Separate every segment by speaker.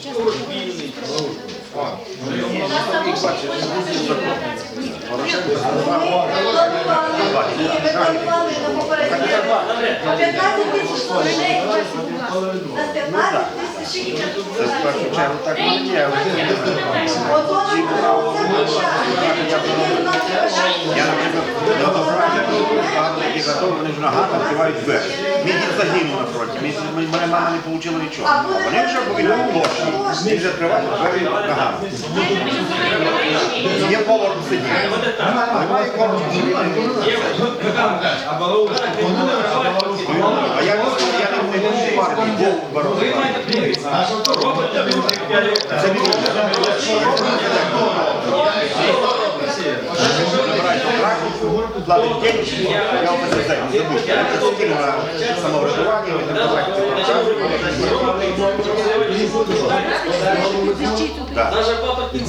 Speaker 1: Планували на 15 тисяч грошей. На 15 тисяч.
Speaker 2: Це в першу чергу так і є. Я, наприклад, до добрання багато вони ж відкривають двері. Мій дід загинув на фронті, мій- моя мама не отримала нічого. А вони вже повідомили площі, і вже відкривають двері ногами. Є повар сидіти. Немає кого А я просто я не буду партії, Платить денежки, я ОПЗЗ, не забудьте. На самоврядування, ви не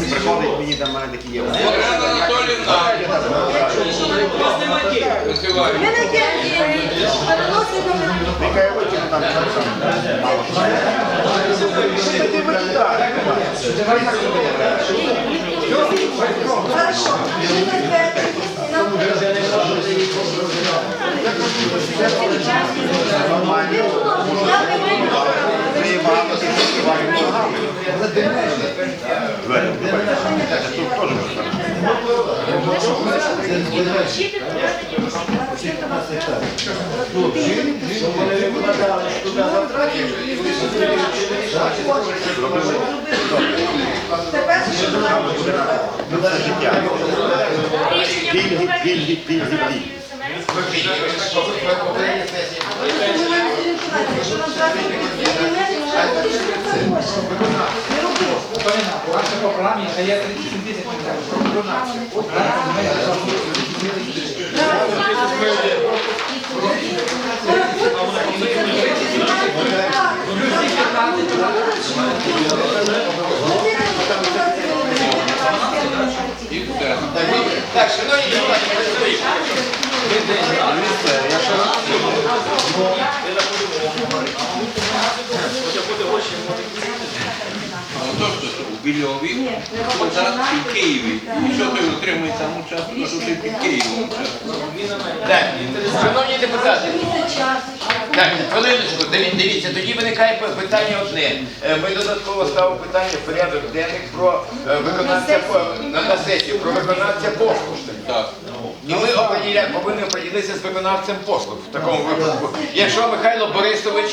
Speaker 2: Приходить мені там, мене такі є. Витягну сам.
Speaker 1: Хорошо.
Speaker 2: Це життя. Пільги, пільги, пільги, пільги.
Speaker 1: Якщо нам треба не робити.
Speaker 3: У вашій програмі є 37 тисяч
Speaker 4: Так, шановні депутати,
Speaker 5: Отож, у Більові, зараз під Києві. І що той отримує там участок, а що ти під Києвом участок?
Speaker 4: так, шановні депутати, так, хвилиночку, диві- дивіться, тоді виникає п- питання одне. Е, Ми додатково ставимо питання в порядок денних про е, виконавця по- на, на сесію, про виконавця послуг.
Speaker 5: Так.
Speaker 4: І ми оприділя- повинні оприділитися з виконавцем послуг в такому випадку. Якщо Михайло Борисович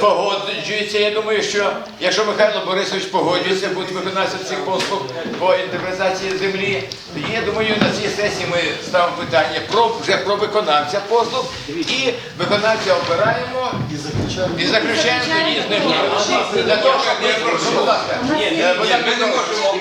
Speaker 4: погоджується, я думаю, що якщо Михайло Борисович погоджується бути виконавцем цих послуг по інтерпретації землі, тоді я думаю, на цій сесії ми ставимо питання про вже про виконавця послуг. І виконавця обираємо і заключаємо. тоді з ним. Для того, щоб ми- будь ласка,
Speaker 5: ми не можемо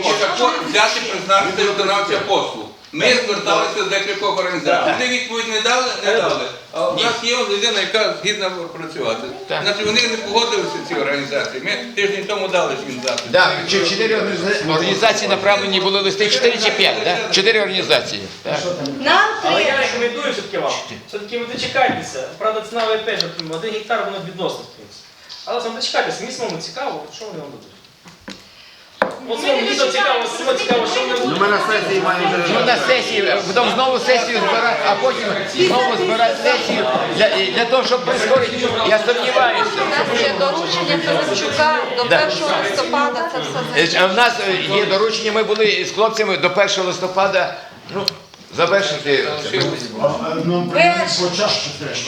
Speaker 5: взяти призначити виконавця послуг. Ми зверталися до декількох організацій. Вони відповідь не дали, не дали. А у нас є людина, яка згідна працювати. Значить, вони не погодилися ці організації. Ми тиждень тому дали їм запит.
Speaker 4: Да, чи- чотири організа- організації направлені були листи, чотири чи п'ять, да? Чотири організації. Так.
Speaker 1: Нам
Speaker 6: Але я
Speaker 1: треба.
Speaker 6: рекомендую все-таки вам. Все-таки ви дочекайтеся. Правда, ціна ви теж один гектар воно відносно стоїть. Але сам дочекайтеся, мені самому цікаво, що вони вам дадуть. От мені то цікаво, самому цікаво, що вони
Speaker 2: Ну, ми на сесії маємо вже
Speaker 4: Ну, на сесії, потім знову сесію збирати, а потім знову збирати сесію для, для того, щоб прискорити. Я сумніваюся.
Speaker 7: У нас є доручення Федорчука до 1 листопада це все
Speaker 4: Е, А в нас е, є доручення, ми були з хлопцями до 1 листопада ну, завершити. це.
Speaker 1: Перше,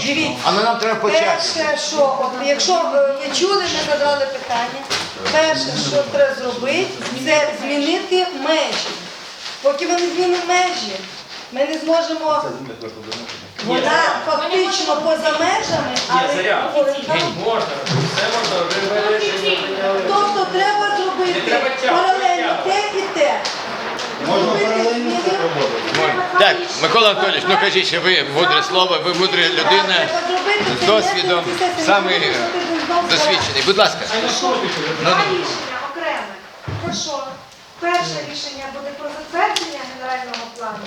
Speaker 1: дивіться.
Speaker 4: Але нам треба почати.
Speaker 1: Перше, що от, якщо е, ви чули, ми задали питання. Перше, що треба зробити, це змінити межі. Поки ми не змінимо межі, ми не зможемо. Вона фактично поза межами, але
Speaker 6: заря. Можна, все можна. ви-
Speaker 1: тобто треба зробити
Speaker 6: треба тягнути,
Speaker 1: паралельно те і те. Зробити зміни.
Speaker 4: Так, Микола Анатолійович, ну кажіть, що ви мудре слово, ви мудра людина з досвідом,
Speaker 1: будемо знову
Speaker 4: досвідчений. Будь ласка.
Speaker 1: Два рішення окреме. Про що? Перше рішення буде про затвердження генерального плану,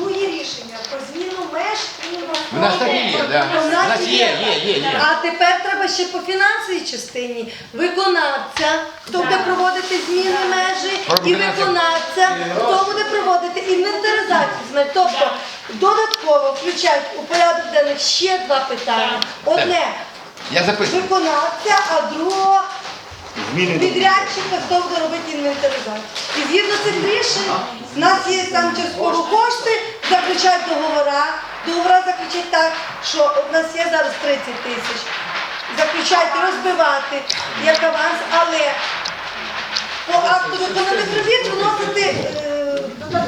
Speaker 1: друге рішення про зміну меж і
Speaker 4: У нас так і є, да. У нас є, є, є, є.
Speaker 1: А тепер треба ще по фінансовій частині виконавця, хто буде проводити зміни межі, і
Speaker 4: виконавця.
Speaker 1: виконавця, хто буде проводити інвентаризацію земель. Тобто додатково включають у порядок денний ще два питання. Одне
Speaker 4: Я записую.
Speaker 1: виконавця, а другого
Speaker 2: Зміни до
Speaker 1: підрядчика, хто буде робити інвентаризацію. І згідно цих рішень, в нас є там частково кошти, заключають договора. Договора заключать так, що у нас є зараз 30 тисяч. Заключайте, розбивати як аванс, але по акту виконаних робіт виносити е,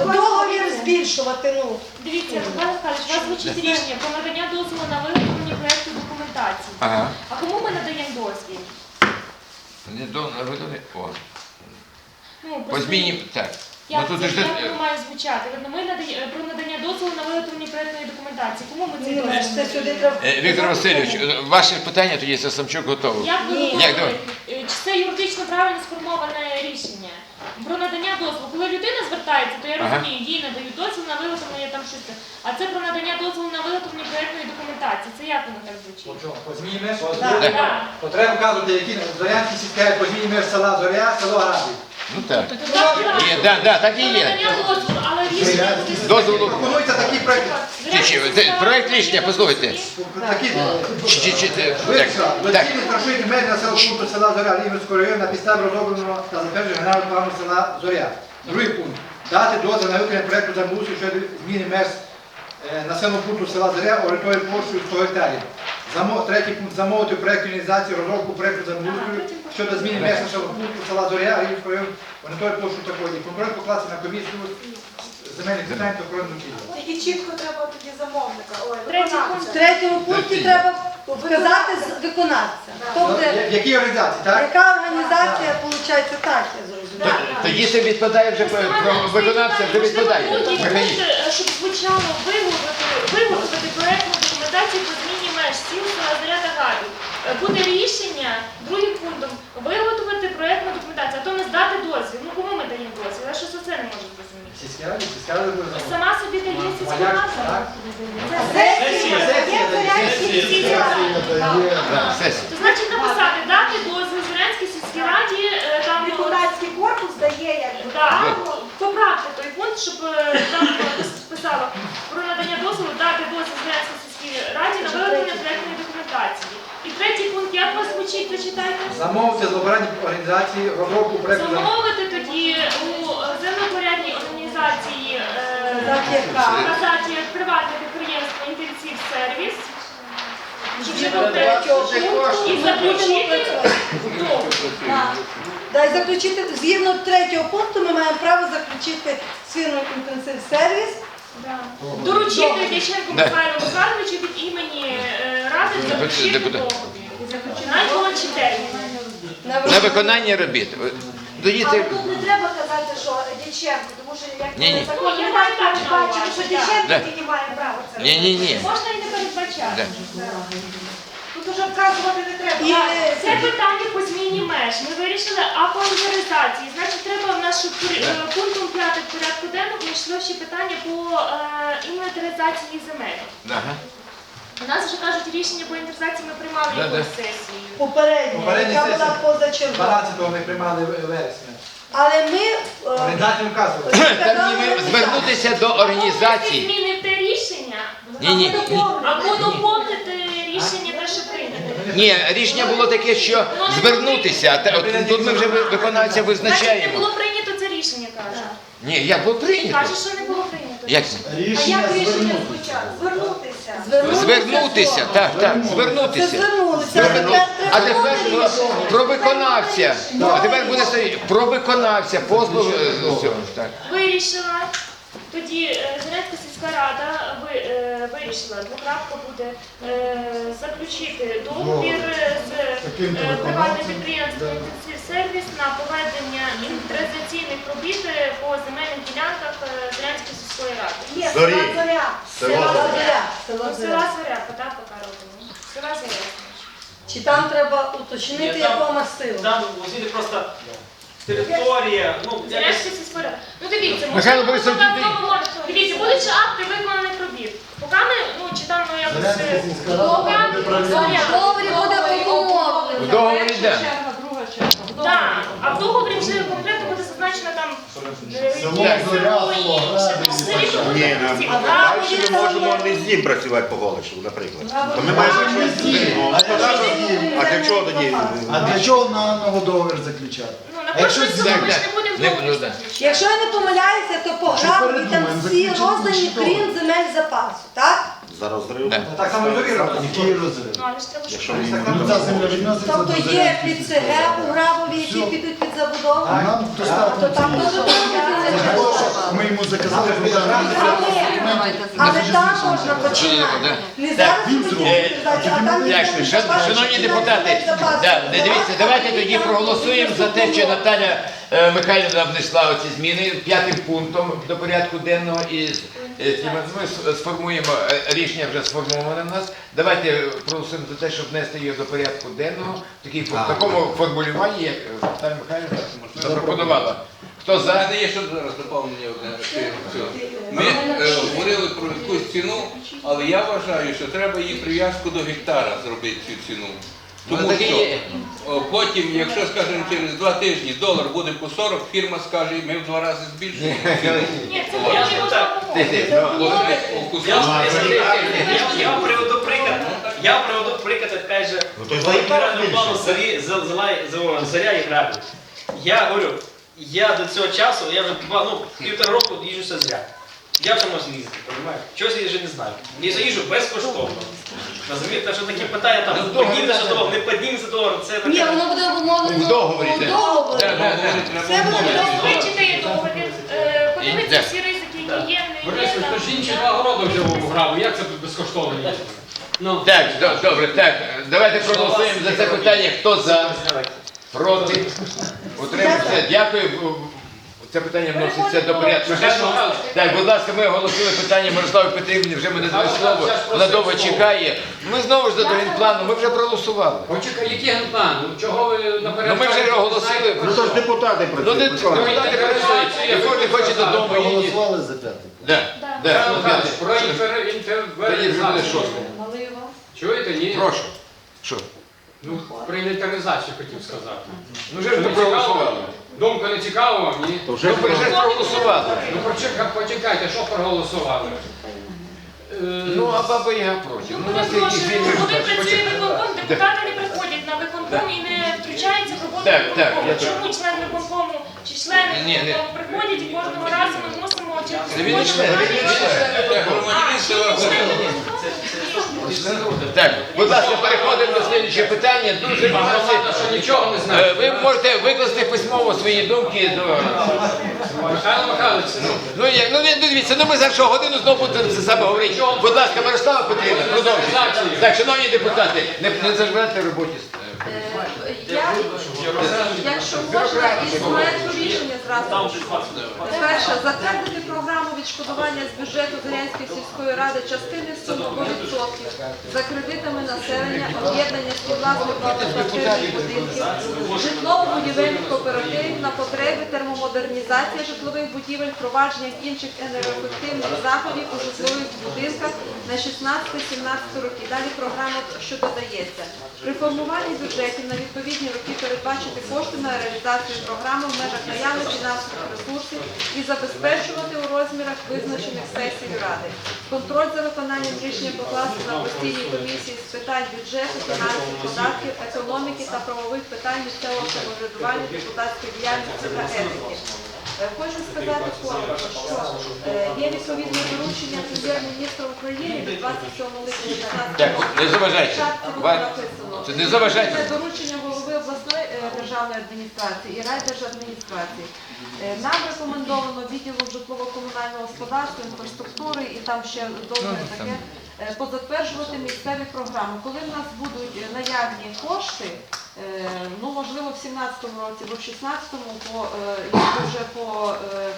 Speaker 1: договір збільшувати. Ну,
Speaker 8: Дивіться, Михайло Михайлович, у вас звучить рішення про надання дозволу на виготовлення проєкту документації.
Speaker 4: Ага.
Speaker 8: А кому ми надаємо дозвіл?
Speaker 4: Не до народу. О.
Speaker 8: Ну,
Speaker 4: По
Speaker 8: просто
Speaker 4: зміні, так. Ну
Speaker 8: Як,
Speaker 4: тут
Speaker 8: це,
Speaker 4: ж
Speaker 8: як воно має звучати? Видно, Ми надає- про надання дозволу на виготовлення проєктної документації. Кому ми цей
Speaker 1: ну,
Speaker 8: дозвіл?
Speaker 1: це сюди треба.
Speaker 4: Е, Віктор Васильович, е, ваше питання тоді за Самчук готовий.
Speaker 8: Як ви
Speaker 1: Ні.
Speaker 4: Як давай?
Speaker 8: е, чи це юридично правильно сформоване рішення? Про надання дозволу. Коли людина звертається, то я
Speaker 4: Ага.
Speaker 8: розумію, їй надають дозвіл на виготовлення там щось. А це про надання дозволу на виготовлення проєктної документації. Це як воно так звучить?
Speaker 3: чому? По зміні меж?
Speaker 1: Так.
Speaker 8: Так.
Speaker 3: То вказувати, які варіанти сільське по зміні меж села Зоря, село Гради.
Speaker 4: Ну так. Є, да, да, так і є.
Speaker 8: дозволу.
Speaker 3: Пропонується такий проект.
Speaker 4: Чи- чи- це Проект рішення, послухайте.
Speaker 3: Такі
Speaker 4: Чи- чи- чи- так,
Speaker 3: Вирішила,
Speaker 4: Так,
Speaker 3: доцільно страшити межі населеного пункту села Зоря Рівненського району на підставі розробленого та затвердженого генерального плану села Зоря. Другий пункт. Дати дозвіл на виконання проєкту землеустрою щодо зміни меж е, населеного пункту села Зоря орієнтовою площею 100 гектарів. Третій пункт. Замовити проєкт організації розробку проєкту землеустрою щодо зміни меж пункту села Зоря Рівненського району орієнтовою площею такої. І контроль покласти на комісію земельних питань та охорони довкілля.
Speaker 9: І чітко треба тоді замовника. Ой,
Speaker 1: В
Speaker 9: виконавця.
Speaker 1: третьому пункті треба вказати з- виконавця. Хто буде,
Speaker 3: В якій організації, так?
Speaker 1: яка організація, виходить, так, я зрозуміла.
Speaker 4: Тоді це відпадає вже про про виконавця, вже відпадає. Механізм.
Speaker 8: щоб звучало виготовити, виготовити проєктну документацію по зміні меж села Заря Гаду. Е, Буде рішення другим пунктом виготовити проєктну документацію, а то не здати дозвіл. Ну кому ми даємо дозвіл? Я щось оце не можу зрозуміти.
Speaker 3: Сільська рада, сільська рада буде замовити.
Speaker 8: Сама собі дає сільська рада.
Speaker 1: Сесія,
Speaker 3: Сесія.
Speaker 4: Да, сесія.
Speaker 8: То значить написати дати дозвіл Зеленській сільській раді е, там
Speaker 9: Депутатський корпус дає як
Speaker 8: Так, поправте той пункт, щоб е, там писало про надання дозволу дати дозвіл Зеленській раді на виготовлення проєктної документації. І третій пункт, як вас звучить, ви читаєте?
Speaker 3: Замовити з обрані організації розробку проекту землі.
Speaker 8: Замовити тоді у е, землепорядній організації е,
Speaker 1: яка?
Speaker 8: сказати приватне підприємство Інтенсив Сервіс. Щоб вже
Speaker 1: Третього
Speaker 8: пункт
Speaker 1: пункту
Speaker 8: і заключити.
Speaker 1: Да, і заключити, згідно третього пункту, ми маємо право заключити фірмою інтенсив сервіс.
Speaker 8: Да. Доручити Дяченку
Speaker 4: Да.
Speaker 8: Михайлу Михайловичу від імені е, Ради
Speaker 4: Депутат.
Speaker 8: договір. Найкоротші терміни.
Speaker 4: На виконання робіт. Тоді
Speaker 9: Але
Speaker 4: це
Speaker 9: тут не треба казати, що Дяченко, тому що як
Speaker 4: Ні, ні.
Speaker 9: закон не
Speaker 8: має
Speaker 9: передбачено, що. Дяченко
Speaker 4: Да.
Speaker 9: тільки має право це.
Speaker 4: Ні, ні, ні.
Speaker 8: Можна і не передбачати.
Speaker 4: Да.
Speaker 9: Тут уже вказувати не треба.
Speaker 1: І
Speaker 8: Це питання по зміні меж. Ми вирішили аполяризації. Значить, треба в нас, щоб е, пунктом 5 в порядку денному йшло ще питання по е, інвентаризації земель.
Speaker 4: Ага.
Speaker 8: У нас вже кажуть, рішення по інвентаризації ми приймали
Speaker 4: Да,
Speaker 8: якоюсь
Speaker 4: да.
Speaker 8: сесією.
Speaker 1: Попередня,
Speaker 3: Попередня
Speaker 1: яка була
Speaker 3: сесія.
Speaker 1: позачергова.
Speaker 3: 12-го ми приймали вересня.
Speaker 1: Але ми е,
Speaker 3: Організацію вказували.
Speaker 4: Там ніби звернутися до
Speaker 8: Можете
Speaker 4: організації.
Speaker 8: змінити рішення,
Speaker 4: Ні, ні, ні.
Speaker 8: або доповнити рішення.
Speaker 4: Ні, рішення було таке, що звернутися. а те- от Тут ми вже ви- виконавця
Speaker 8: Значить, не
Speaker 4: визначаємо.
Speaker 8: було прийнято це рішення, каже.
Speaker 4: Ні, як було прийнято?
Speaker 8: Каже, що не було прийнято.
Speaker 4: Як?
Speaker 9: А як рішення звучать? Звернутися.
Speaker 4: Звернутися, так, так,
Speaker 1: Це
Speaker 4: звернутися.
Speaker 1: звернулися. А тепер
Speaker 4: А
Speaker 1: треба
Speaker 4: тепер про,
Speaker 1: рішення.
Speaker 4: про виконавця. А тепер буде стоїть про виконавця, позов е, так.
Speaker 8: Вирішила. Тоді е, Зеленська сільська рада е, вирішила, двокрапка буде е, заключити договір з е, приватним підприємством «Інтенсив сервіс» на проведення інвентаризаційних робіт е, по земельних ділянках е, Зеленської сільської ради.
Speaker 9: Є, села зоря.
Speaker 8: Села Зоря. Ну. Села Зоря, так поки робимо. Села Зоря.
Speaker 1: Чи там треба уточнити, якого масиву?
Speaker 6: Там освіти просто територія, ну, якось
Speaker 8: Зарядська сільська. Ну дивіться,
Speaker 4: Михайло
Speaker 8: можливо,
Speaker 4: Борисович,
Speaker 8: Дивіться, будуть ще акти виконаних робіт. Поки ми, ну, чи там, ну, якось...
Speaker 10: Зарядська
Speaker 8: е,
Speaker 10: сільська рада
Speaker 8: поки
Speaker 10: буде правильно.
Speaker 1: В договорі буде
Speaker 4: В
Speaker 1: умовлено.
Speaker 4: договорі йде.
Speaker 8: Так, а в договорі вже конкретно буде зазначено там е,
Speaker 10: Село,
Speaker 8: є
Speaker 10: зоря,
Speaker 8: село і
Speaker 10: село,
Speaker 8: ще
Speaker 10: гради,
Speaker 8: там селі, що
Speaker 2: Ні, нам
Speaker 8: ці.
Speaker 1: А
Speaker 2: далі ми можемо не з ним працювати по Голишеву, наприклад. То ми маємо щось з ним.
Speaker 10: А
Speaker 2: для чого тоді?
Speaker 10: А для чого на новодоговір заключати? Якщо
Speaker 8: ми ж не будемо
Speaker 4: не.
Speaker 1: Якщо я не помиляюся, то по графіку там
Speaker 10: передумаємо,
Speaker 1: всі
Speaker 10: заключимо
Speaker 1: роздані, крім земель запасу, так?
Speaker 2: За розрив.
Speaker 4: Да.
Speaker 3: Так само довіра.
Speaker 10: Який розрив?
Speaker 8: Ну, але ж треба,
Speaker 2: щось.
Speaker 10: Ну ця земля відноситься
Speaker 1: Тобто
Speaker 10: до
Speaker 1: є під СГ у Грабові, які підуть під забудову,
Speaker 10: А нам
Speaker 1: то там дуже
Speaker 10: ми йому заказали програму.
Speaker 1: Але там можна починати. Не зараз будуть передачі, а там
Speaker 4: Дякую. Шан- Шановні депутати, да, не дивіться, давайте тоді проголосуємо за те, що Наталя е, Михайлівна внесла оці зміни п'ятим пунктом до порядку денного і з- е, цим, ми с- сформуємо е, рішення вже сформоване в нас. Давайте проголосуємо за те, щоб внести його до порядку денного в такій- в такому формулюванні, як е, Наталя Михайлівна запропонувала. Хто
Speaker 5: У
Speaker 4: за?
Speaker 5: мене є ще зараз доповнення одне. Ми е, говорили про якусь ціну, але я вважаю, що треба її прив'язку до гектара зробити цю ціну. Тому
Speaker 4: Ну,
Speaker 5: що потім, якщо, скажімо, через два тижні долар буде по 40, фірма скаже, ми в два рази збільшуємо.
Speaker 8: Ні, це
Speaker 4: ну,
Speaker 5: у куску-
Speaker 6: Я, вам приведу приклад. Я вам приведу приклад, опять же,
Speaker 2: Ну, то
Speaker 6: зарі, за- заря і граблі. Я говорю, я до цього часу, я вже два, ну, півтора року їжджу все зря. Я вже можу їздити, розумієте? Чогось я вже не знаю. І заїжджу безкоштовно. Розумієте, що такі питання там, підніметься долар, не підніметься долар, це
Speaker 1: Ні,
Speaker 6: таке.
Speaker 1: воно буде обумовлено
Speaker 4: В договорі,
Speaker 1: у договорі. Це буде в договорі.
Speaker 8: Вичитає договір, е, подивиться всі ризики, які є, не є.
Speaker 11: Борисович,
Speaker 8: там.
Speaker 11: то ж інші два городи взяв у як це тут безкоштовно є? Ну,
Speaker 4: Так, до- добре, так. Давайте проголосуємо за це питання. Хто за? Проти? Утримався. Дякую. Це питання вноситься до порядку. денного. Так, будь ласка, ми оголосили питання Мирославі Петрівні, вже мене дали слово. Вона довго чекає. Ми знову ж за генплану, ми вже проголосували.
Speaker 11: почекай, який генплан? Ну, Чого ви наперед?
Speaker 4: Ну ми вже оголосили.
Speaker 2: Ну то ж депутати
Speaker 4: Ну не
Speaker 2: працюють.
Speaker 4: депутати працюють. Якщо не хоче додому, їдіть.
Speaker 10: Проголосували за п'ятий.
Speaker 4: Ну,
Speaker 11: Михайлович, про
Speaker 4: п'яте. Тоді вже буде
Speaker 11: інтервентаризацію.
Speaker 4: шосте.
Speaker 11: Чуєте, ні?
Speaker 4: Прошу. Що?
Speaker 11: Ну, про інвентаризацію хотів сказати.
Speaker 4: Ну вже ж ми проголосували.
Speaker 11: Думка не цікава вам, ні?
Speaker 4: Ну вже ж проголосували.
Speaker 11: Ну почекайте, почекайте, що проголосували? Е,
Speaker 4: Ну, а баба я проти.
Speaker 8: Ну,
Speaker 4: Ну, у нас
Speaker 8: коли працює виконком, депутати не приходять на виконком і не втручаються в роботу
Speaker 4: Так, так,
Speaker 8: виконкому.
Speaker 4: я.
Speaker 8: Чому член виконкому чи члени
Speaker 4: Ні, ні.
Speaker 8: виконкому приходять і кожного разу ми мусимо
Speaker 4: Так, будь ласка, переходимо до слідчого питання. Дуже
Speaker 11: що нічого не знає.
Speaker 4: Е, Ви можете викласти письмово свої думки до.
Speaker 11: Михайло Михайлович, ну,
Speaker 4: Ну як, ну не дивіться, ну ми за що годину знову будемо це саме говорити. Будь ласка, Мирослава Петрівна, продовжуйте. Так, шановні депутати, не, не заживайте в роботі.
Speaker 7: Якщо можна, із проекту рішення зразу.
Speaker 6: Там вже 20
Speaker 7: Перше, затвердити програму відшкодування з бюджету Зарянської сільської ради частини суми 100% за кредитами населення, об'єднання співвласників багатоквартирних будинків, житлово-будівельних кооперативів на потреби термомодернізації житлових будівель, впровадження інших енергоефективних заходів у житлових будинках на 16-17 роки. Далі програма, що додається. При формуванні бюджетів на відповідні роки передбачити кошти на реалізацію програми в межах наявних фінансових ресурсів і забезпечувати у розмірах визначених сесією Ради. Контроль за виконанням рішення покласти на постійній комісії з питань бюджету, фінансів, податків, економіки та правових питань місцевого самоврядування, депутатської діяльності та етики. Е, Хочу сказати коротко, що е, є відповідне доручення прем'єр-міністра України від 27 липня 2015
Speaker 4: Так, не заважайте.
Speaker 7: Написано.
Speaker 4: Це не заважайте.
Speaker 7: Це доручення голови обласної е, державної адміністрації і райдержадміністрації. Нам рекомендовано відділу житлово-комунального господарства, інфраструктури і там ще довго таке е, позатверджувати місцеві програми. Коли в нас будуть наявні кошти, ну можливо в 17-му році, бо в 16-му по, е, вже по е, е,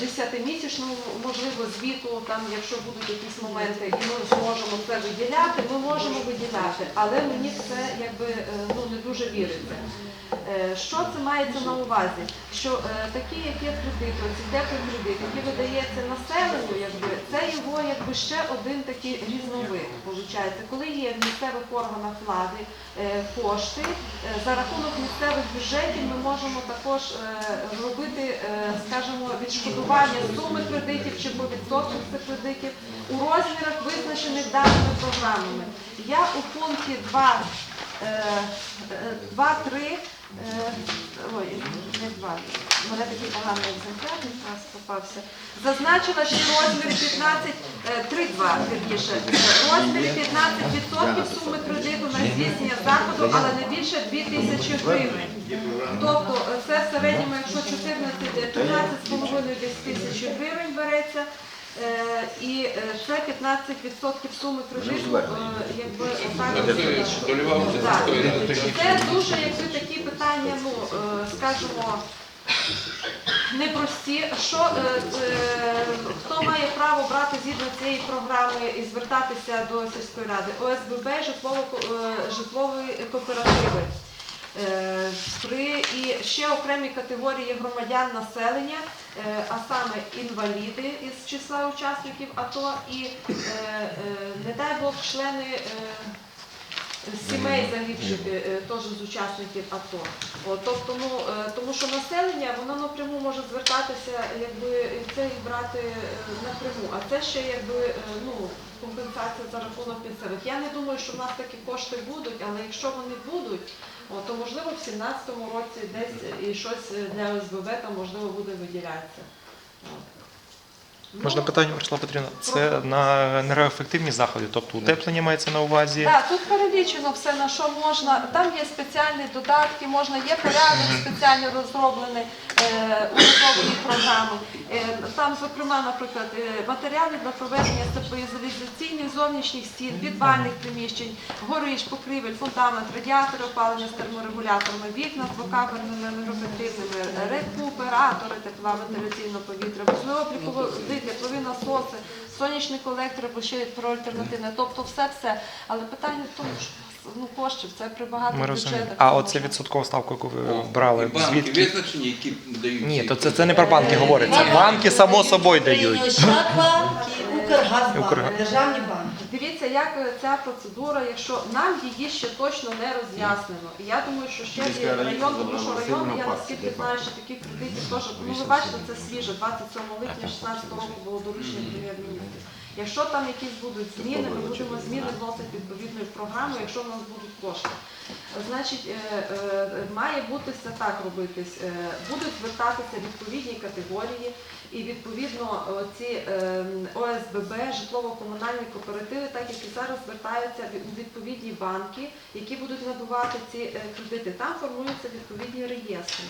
Speaker 7: десятимісячного можливо звіту, там, якщо будуть якісь моменти, і ми зможемо це виділяти, ми можемо виділяти, але мені це якби е, ну не дуже віриться. Е, Що це мається на увазі? Що е, такі, як є кредити, оці теплокредит, який видається населенню, якби це його якби ще один такий різновид. Виходить, коли є в місцевих органах влади кошти, за рахунок місцевих бюджетів ми можемо також робити, скажімо, відшкодування суми кредитів чи по відсотках цих кредитів у розмірах, визначених даними програмами. Я у пункті 2 2-3, ой, не 2, у мене такий поганий екземпляр якраз попався. Зазначила, що розмір 15, е, 3-2, вірніше, розмір 15% суми кредиту на здійснення заходу, але не більше 2 тисячі гривень. Тобто е, це в середньому, якщо 14, 13,5 десь тисячі гривень береться, е, і е, це 15% суми кредиту, е, якби Так. Це дуже якби такі питання, ну е, скажімо, непрості. Що е, е, хто має право брати згідно цієї програми і звертатися до сільської ради? ОСББ, житлово, е, житлові кооперативи. Е, При і ще окремі категорії громадян населення, е, а саме інваліди із числа учасників АТО і е, не дай Бог члени. Сімей загибших е, теж з учасників АТО. От, тобто, ну, е, тому що населення воно напряму може звертатися, якби це і брати е, напряму. А це ще якби ну, компенсація за рахунок місцевих. Я не думаю, що в нас такі кошти будуть, але якщо вони будуть, то можливо в 17-му році десь і щось для ОСББ там можливо буде виділятися.
Speaker 12: Можна питання, Мирослава Петрівна? Це на енергоефективні заходи, тобто утеплення мається на увазі.
Speaker 7: Так, тут перелічено все, на що можна. Там є спеціальні додатки, можна, є порядок спеціально розроблений е, урядової програми. Е, там, зокрема, наприклад, е, матеріали для проведення теплоізоляційних зовнішніх стін, підвальних приміщень, горищ, покрівель, фундамент, радіатори опалення з терморегуляторами, вікна з двокамерними енергоефективними, рекуператори тепла вентиляційного повітря, вузлооблікові теплові насоси, сонячні колектори, бо ще є про альтернативне. Тобто все-все. Але питання в тому, що ну, коштів це при багатих
Speaker 12: Ми розуміємо.
Speaker 7: бюджетах.
Speaker 12: А
Speaker 7: це
Speaker 12: оце
Speaker 7: можна.
Speaker 12: відсоткова ставка, яку ви
Speaker 5: І
Speaker 12: брали,
Speaker 5: банки
Speaker 12: звідки?
Speaker 5: визначені, які дають.
Speaker 12: Ні, то це, це не про банки говориться.
Speaker 1: Банки
Speaker 12: Банки само собою дають.
Speaker 1: Ощадбанк і Укргазбанк, державні банки.
Speaker 7: Дивіться, як е, ця процедура, якщо нам її ще точно не роз'яснено. І я думаю, що ще є район, тому що район, я наскільки знаю, що таких кредитів теж, ну ви бачите, це свіже, 27 липня 2016 року було доручення прем'єр-міністра. Якщо там якісь будуть зміни, ми будемо зміни вносити відповідною програмою, якщо в нас будуть кошти. Значить, е, е, має все так робитись. Е, Будуть звертатися відповідні категорії, і відповідно ці ОСББ, житлово-комунальні кооперативи, так як і зараз звертаються в відповідні банки, які будуть надавати ці кредити. Там формуються відповідні реєстри.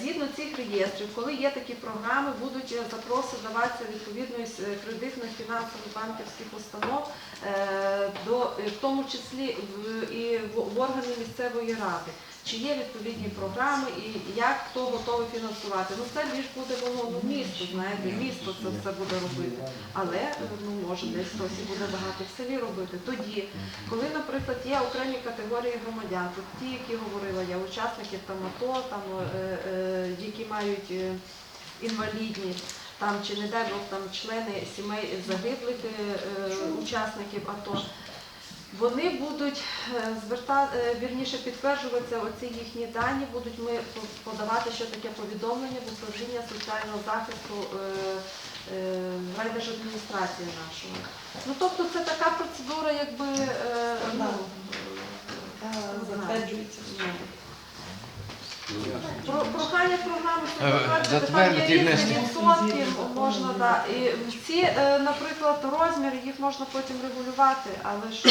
Speaker 7: Згідно цих реєстрів, коли є такі програми, будуть запроси даватися відповідно із кредитних фінансових банківських установ, в тому числі і в, в органи місцевої ради. Чи є відповідні програми і як хто готовий фінансувати? Ну це більш буде воно ну, місто, знаєте, місто це все буде робити. Але ну може десь хтось і буде багато в селі робити. Тоді, коли, наприклад, є окремі категорії громадян, от ті, які говорила я, учасники там АТО, там е, е, які мають е, інвалідність. Там чи не дай Бог там члени сімей загиблих е, е, учасників АТО. Вони будуть е, зверта, е, вірніше підтверджуватися оці їхні дані, будуть ми подавати ще таке повідомлення в управління соціального захисту е, райдержадміністрації нашої. Ну тобто це така процедура, якби ну.
Speaker 1: Затверджується.
Speaker 7: Про прохання програми є різні
Speaker 4: внести.
Speaker 7: відсотки, можна да. І ці, е, наприклад, розміри їх можна потім регулювати, але що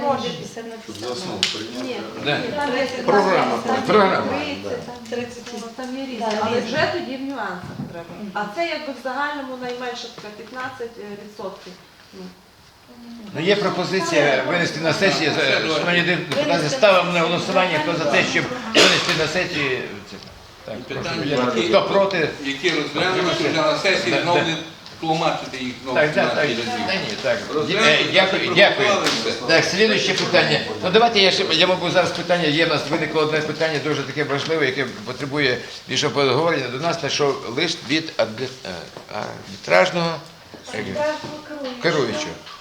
Speaker 7: гроші
Speaker 1: 50 на 50.
Speaker 7: ні,
Speaker 4: Програма, програма.
Speaker 7: 30, там,
Speaker 1: 30
Speaker 7: ну, там є різні, але вже тоді в нюансах треба. А це якби в загальному найменше 15 відсотків. Ну.
Speaker 4: Є пропозиція винести на сесію. Шановні депутати, ставимо на голосування, хто за те, щоб винести на сесію. Так,
Speaker 5: І
Speaker 4: прошу.
Speaker 5: які-
Speaker 4: Хто проти?
Speaker 5: Які розглянуті вже на сесії, знову не тлумачити їх знову.
Speaker 4: Так, так, так,
Speaker 5: 15 разів.
Speaker 4: Ні, так.
Speaker 5: Розглянути,
Speaker 4: Е, Дякую, дякую. Так, питання. Ну давайте я ще я можу зараз питання. Є в нас виникло одне питання дуже таке важливе, яке потребує більшого поговорення. До нас знайшов лист від е, арбітражного е, керуючого.